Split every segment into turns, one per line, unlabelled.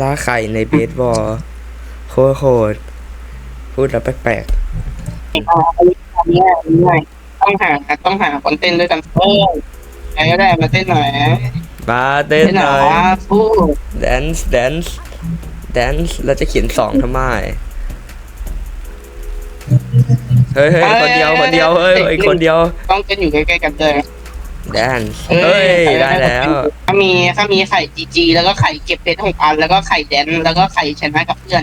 ล่าไข่ในเบสบอลโคตรโหดพูดแล้วแปลก
อันนี้อันนี้ง่ายต้องหาต้องหาคนเต้นด้วยกันเออใครก็ได้มาเต้นหน่อย
ๆมาเต้น
เต้น
ห
หน่
น่
อ
อยย
พูด
dance dance dance แล้วจะเขียนสองทำไมเฮ้ยเฮ้ยคนเดียวคนเดียวเฮ้ยเฮ้ยคนเดียว
ต้องเต้นอยู่ใกล้ๆกันเลย
dance เฮ้ยได้แล้ว
ถ้ามีถ้ามีไข่จีจีแล้วก็ไข่เก็บเพชรหกอันแล้วก็ไข่แดนแล้วก็ไข่ชนะกับเพื่อน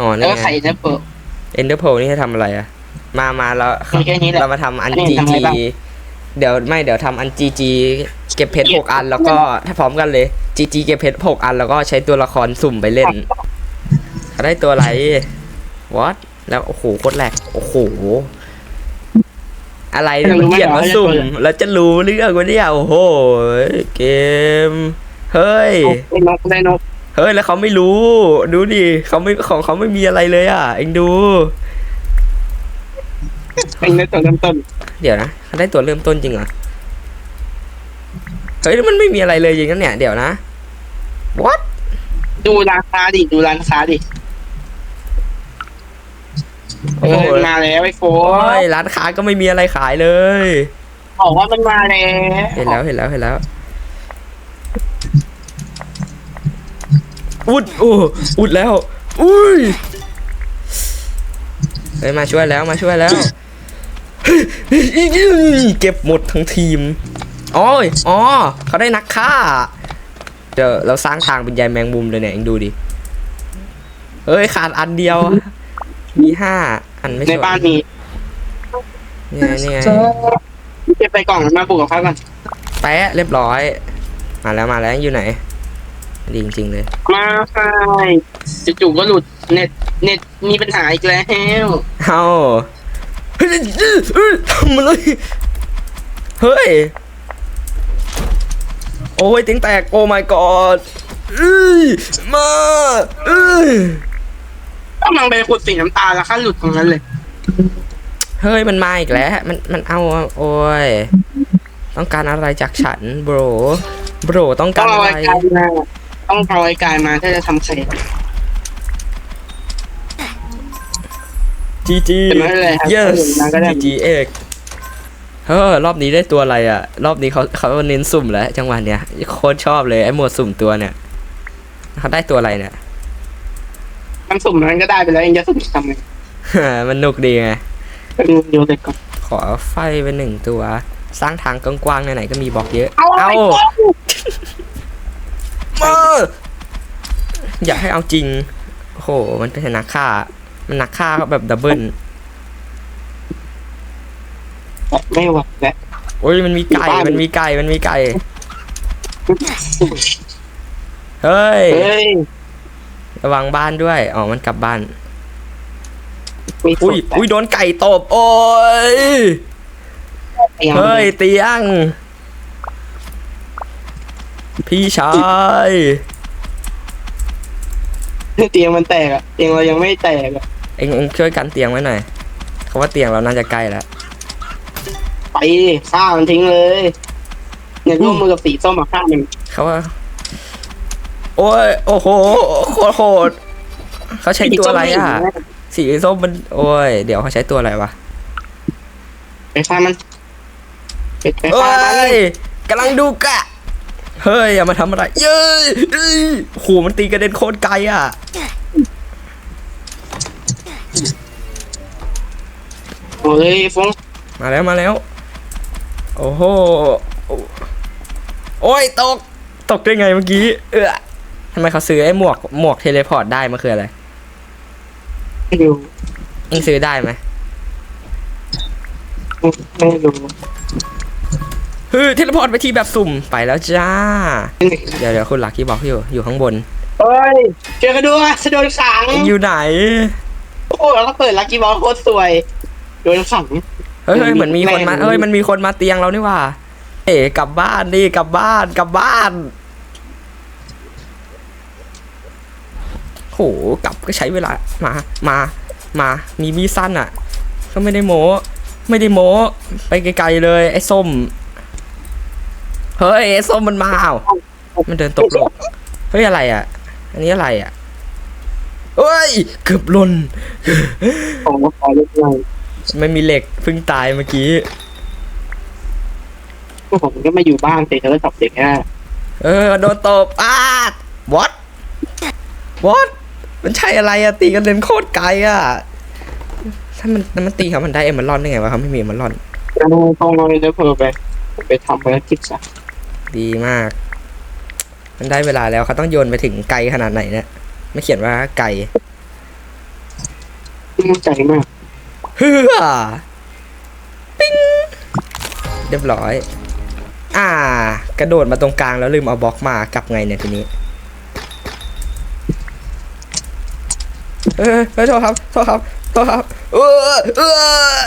อ๋อ
แล้ว
นี่
ก็
ไง
ไข่เนเปิล
ender p o นี่ให้ทำอะไรอะมามาเรา
มีแค่นี้แหละ
เรามาทำอัน
อันนี้
จี
ทำอะไร
จี
บ้าง
เดี๋ยวไม่เดี๋ยวทำอันจีจีเก็บเพชรหกอัน แล้วก็ถ้าพร้อมกันเลยจีจีเก็บเพชรหกอัน แล้วก็ใช้ตัวละครสุ่มไปเล่นเขาได้ตัวอะไร what แล้วโอ้โหโคตรแหลกโอ้โห อะไรเนี่ยมันเขียนว่าสุ่มแล้วจะรู้เรื่องวะเนี่ยโอ้โหเกม เฮ้ย
ได้นกได้นก
เฮ้ยแล้วเขาไม่รู้ ดูดิเขาไม่ของเขาไม่มีอะไรเลยอะ เอ็งดู
เป็นในตัวเริ่มต้น
เดี๋ยวนะเขาได้ตัวเริ่มต้นจริงเหรอเฮ้ยมันไม่มีอะไรเลยจริงนะเนี่ยเดี๋ยวนะ what
ดูร้านค้าดิดูร้านค้าดิ
โอ้
เออ
ย
มันมาแล้วไอ้โฟ
โอ้ยร้านค้าก็ไม่มีอะไรขายเลย
บอกว่ามันมาแล้ว
เห็นแล้วเห็นแล้วเห็นแล้วอุดโอ้อุดแล้วอุ้ยเฮ้ยมาช่วยแล้วมาช่วยแล้ว เก็บหมดทั้งทีมอ๋อยอ๋อเขาได้นักฆ่าเดี๋ยวเราสร้างทางเป็นใยแมงมุมเลยเนี่ยเองดูดิเฮ้ยขาดอันเดียว มีห้าอันไม่
ใน
สวย
บ้านมี
เนี่ยเนี่ย
เก็บไปกล่องมาบุกกับเขาก่อน
แปะเรียบร้อย มาแล้วมาแล้วอยู่ไหน ดีจริงๆเลย
มาใช่จู่ๆก็หลุดเน็ตเน็ตมีปัญหาอีกแล้ว
เอาเฮ้ยเฮ้ยทำมาเลย เฮ้ย โอ้ยติ้งแตก โอ้ my god เอ้ยมาเอ้ย
กำลังไปขุดสีน้ำตาลแล้วค่าหลุดตรงนั้นเลย
เฮ้ยมันมาอีกแล้ว มันมันเอาโอ้ยต้องการอะไรจากฉันบรบรต้อง
ต้
กา
อง
ร
เอา
อะไร
ไอ้กายมาต้องเอาไอ้กายมาถ้าจะทำเสร็จ
จีจี
เป็นไม่เป็นไรครับ
yes
มาก็ได้
จีจีเอกเฮ้ยรอบนี้ได้ตัวอะไรอะ รอบนี้เขาเขาเน้นสุ่มแล้วจังหวะเนี้ยโคตรชอบเลยไอ้หมวดสุ่มตัวเนี่ยเขาได้ตัวอะไรเนี่ย
มันสุ่มนั้นก็ได้ไปแล้วเองจะสุ่มทำไง
มันนุกดีไง
ไปดูเดียวเด็กก่อน
ขอไฟเป็นหนึ่งตัว สร้างทางกว้างๆไหนๆก็มีบล็อกเยอะ
เอา
เอา
ไอ้กล้อง
มาอยากให้เอาจริงโอ้โห มันเป็นนักฆ่า มันนักฆ่าเขาแบบดับเบิล
ไม่ไหวแล้ว
โอ้ยมันมีไก่
อยู่บ้าน
มันมีไก่ มันมีไก่ เฮ้ย
เฮ้ย
ระวังบ้านด้วย อ๋อ มันกลับบ้าน
มี
อุ้ยอุ้ย โดนไก่ตบ โอ้ยเฮ้ย เตียง พี่ชาย
เตียงมันแตกอะเตียงเรายังไม่แตกอะ
เอ็งเอ็งช่วยกันเตียงไว้หน่อยเขาว่าเตียงเราน่าจะใกล้แล้ว
ไปฆ่ามันทิ้งเลยเนี่ยร่วมมือกับสีส้มมาฆ่ามัน
เขาว่า โอ้ยโอ้โหโคตรโหดเขาใช้ตัวอะไรอะ สีส้มมัน โอ้ย เดี๋ยวเขาใช้ตัวอะไรวะ
ไปฆ่ามันไปไป
เฮ้
ฆ่ามัน
ยกำลังดูกะ เฮ้ยอย่ามาทำอะไร เย้ยเอ้ยโหมันตีกระเด็นโคตรไกลอะ
โอ้ยฟง
มาแล้วมาแล้ว โอ้โห โอ้ยตก ตกได้ไงเมื่อกี้ เออ ทำไมเขาซื้อไอ้หมวกหมวกเทเลพอร์ตได้มันคืออะไร
ไม่รู้
เองซื้อได้ไหม
ไม่รู้
เฮ้ยเทเลพอร์ตไปที่แบบสุ่มไปแล้วจ้า เดี๋ยวเดี๋ยวคุณหลักที่บอกอยู่อยู่ข้างบน
เฮ้ยเจอกันด้วยสะโดนขัง
เอ็งอยู่ไหน
โอ้แล้วก็เปิดลักกี้บอลโคตรสวยโดนขัง
เฮ้ยเฮ้ยเหมือนมีคนมา
แม่ง
เฮ้ยมันมีคนมาเตียงเรานี่หว่า เอ๋กลับบ้านดิกลับบ้านกลับบ้านโห กลับก็ใช้เวลามามามามีมีดสั้นอะ ก็ไม่ได้โม้ไม่ได้โม้ไปไกลๆเลยไอ้ส้มเฮ้ยไอ้ส้มมันมาอ้าวมันเดินตกโลกเฮ้ยอะไรอะ อันนี้อะไรอะเอ้ยเกือบหล่น
ผมก็ขอเล็กน้อย
ไม่มีเหล็กเพิ่งตายเมื่อกี้
ผมก็มาอยู่บ้านเสร็จแล้วก็ตอบเด็กอะ
เออโดนตบอ้า what what มันใช่อะไรอะตีกันเล่นโคตรไกลอะถ้ามันถ้ามันตีเขามันได้เอ็มมันรอนได้ไงวะเขาไม่มีเอ็มมันรอน
แล้วต้องเลยแล้วเพอไปไปทำภารกิจซะ
ดีมาก มันได้เวลาแล้วเขาต้องโยนไปถึงไกลขนาดไหนเนี่ยไม่เขียนว่าไกล
มั่นใจมาก
เฮือปิ้งเรียบร้อย อ่า กระโดดมาตรงกลางแล้วลืมเอาบล็อกมากลับไงเนี่ยทีนี้ เออเออโทษครับโทษครับโทษครับเออเออ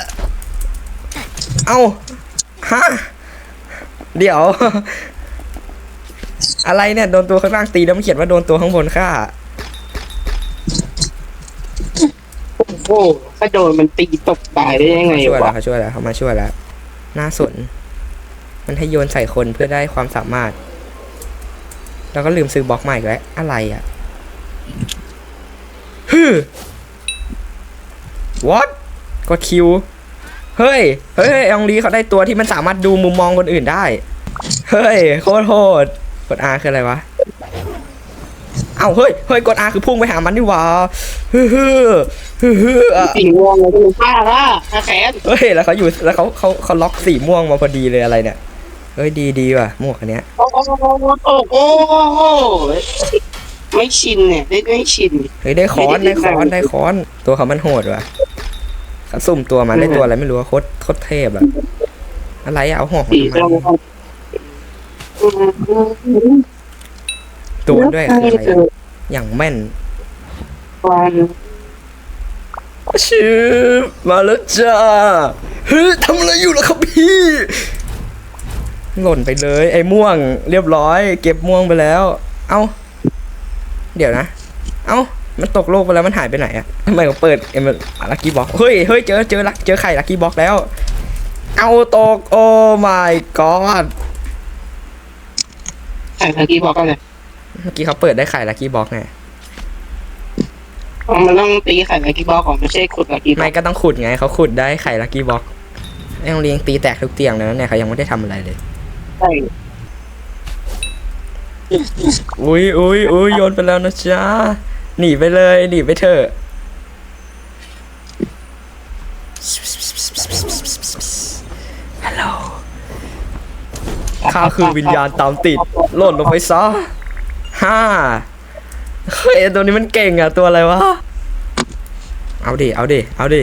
เอาฮะเดี๋ยว อะไรเนี่ยโดนตัวข้างล่างตีแล้วมันเขียนว่าโดนตัวข้างบนฆ่า
โอ้โหถ้าโดนมันตีตกตายได้ยังไง
ช่วยแล้ว
วะ
เขาช่วยแล้วเขามาช่วยแล้วน่าสน มันให้โยนใส่คนเพื่อได้ความสามารถ แล้วก็ลืมซื้อบล็อกใหม่อีกแล้วอะไรอะฮึ what กดคิว เฮ้ย เฮ้ยอองลีเขาได้ตัวที่มันสามารถดูมุมมองคนอื่นได้ เฮ้ย โคตรโหด กด R คืออะไรวะ เอ้า เฮ้ย เฮ้ย กด R คือพุ่งไปหามันนี่หว่าฮึฮึฮึฮึอะ
สีม่วงเลยที่มันฆ่าละฆ่าแขน
เฮ้ย แล้วเขาอยู่ แล้วเขาเขาเขาล็อกสีม่วงมาพอดีเลยอะไรเนี่ย เฮ้ย ดีดีว่ะ หมวกอันเนี้ย
โอ้โหโอ้โห ไม่ชินเนี่ยได้ไม่ชิน
เฮ้ยได้ค้อนได้ค้อนได้ค้อน ตัวเขามันโหดว่ะเขาสุ่มตัวมาได้ตัวอะไรไม่รู้ว่าโคตรโคตรเทพอะอะไรอะเอาหอก
สี
มา
ส้ม
ทำไมตัวด้วยคืออะไรอะอย่างแม่น
วัน
ชื่อมาแล้วจ้าเฮ้ยทำอะไรอยู่ล่ะครับพี่หล่นไปเลย ไอ้ม่วงเรียบร้อย เก็บม่วงไปแล้ว เอ้า เดี๋ยวนะ เอ้า มันตกโลกไปแล้วมันหายไปไหนอะทำไมเขาเปิดเอ็มลักกี้บ็อกเฮ้ยเฮ้ยเจอเจอลักเจอไข่ลักกี้บ็อกแล้ว เอาตกโอ้ my god
ใช่เมื่อกี้บอกกันเลย
เมื่อกี้เขาเปิดได้ไข่ลักกี้บ็อกไง
มันต้องตีไข่ลักกี้บอกก่อนไม่ใช่ขุดลักกี้บอ
ไม่
ก
ก็ต้องขุดไงเขาขุดได้ไข่ลักกี้บ็อกไอ้โรงเรียนตีแตกทุกเตียงแล้วเนี่ยเขายังไม่ได้ทำอะไรเลย
ใช่
อุ้ยอุ้ยอุ้ยโยนไปแล้วนะจ๊ะหนีไปเลยหนีไปเถอะฮัลโหลข้าคือวิญญาณตามติดหล่นลงไปซะฮ่าเฮ้ยตัวนี้มันเก่งอะตัวอะไรวะ เอาดิ เอาดิ เอาดิ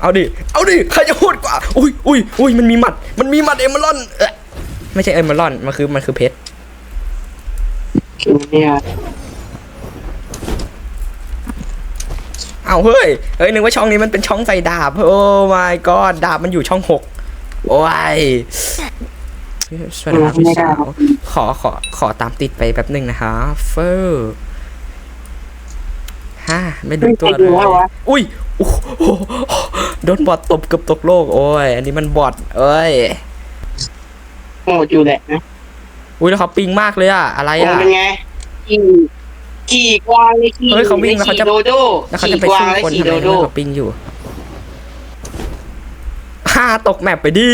เอาดิ เอาดิ ใครจะโหดกว่า อุ้ยอุ้ยอุ้ยมันมีหมัด มันมีหมัดเอมเมอรอน ไม่ใช่เอมเมอรอน มันคือ มันคือเพชร
คือเนี่ย
เอาเฮ้ย เฮ้ยนึกว่าช่องนี้มันเป็นช่องใส่ดาบ โอ้ my god ดาบมันอยู่ช่องหกโอ้ยสวัสดีครับพี่สาวขอขอขอตามติดไปแป๊บหนึ่งนะคะ เฟอร์ฮ่าไม่ดูตัวเลยอุ้ยโอ้โหโดนบอทตบเกือบตกโลก โอ้ย อันนี้มันบอทเอ้ย
โหดอยู่แหละนะ
อุ้ยแล้วเขาปิงมากเลยอะอะไร
โอ้
อะ
เป็นไงขี่ขี่กวางเลยขี่
เฮ้ยเขาวิ่งแล้วเขาจะ
ขี่โดโด
แล้วเขา
ขี่
จะไป
กวาง
สู้
เลย
คน
ขี่
ทำ
โด
ไม
โด
เขาปิงอยู่ฮ่าตกแมปไปดิ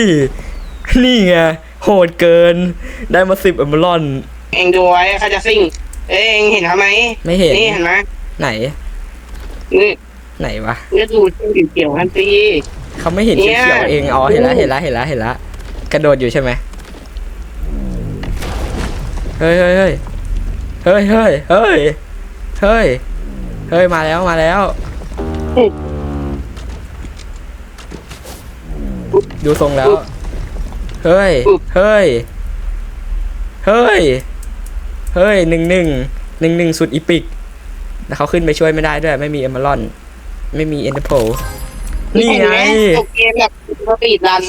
นี่ไงโหดเกิน ได้มาสิบเอมเบรอน
เองดูไว้เขาจะซิ่ง เอ้ยเองเห็นทำไหม
ไม่เห็น
นี่เห็นไหม
ไหน
นี่
ไหนวะ
นี่ดูที่เกี่ยวๆกันสิ
เขาไม่เห็น
เนี่
เขี
ย
ยวๆเองอ๋อเห็นแล้วเห็นแล้วเห็นแล้วเห็นแล้วกระโดดอยู่ใช่ไหม เฮ้ยเฮ้ยเฮ้ยเฮ้ยเฮ้ยเฮ้ยเฮ้ยเฮ้ยมาแล้วมาแล้วดูทรงแล้ว เฮ้ย เฮ้ย เฮ้ย เฮ้ยหนึ่งหนึ่งหนึ่งหนึ่งสุดอีปิกแล้วเขาขึ้นไปช่วยไม่ได้ด้วย ไม่มีเอมเบรอน ไม่มีเอ็นเตอร์โพนี่ไง
เกมแบบสปีดรัน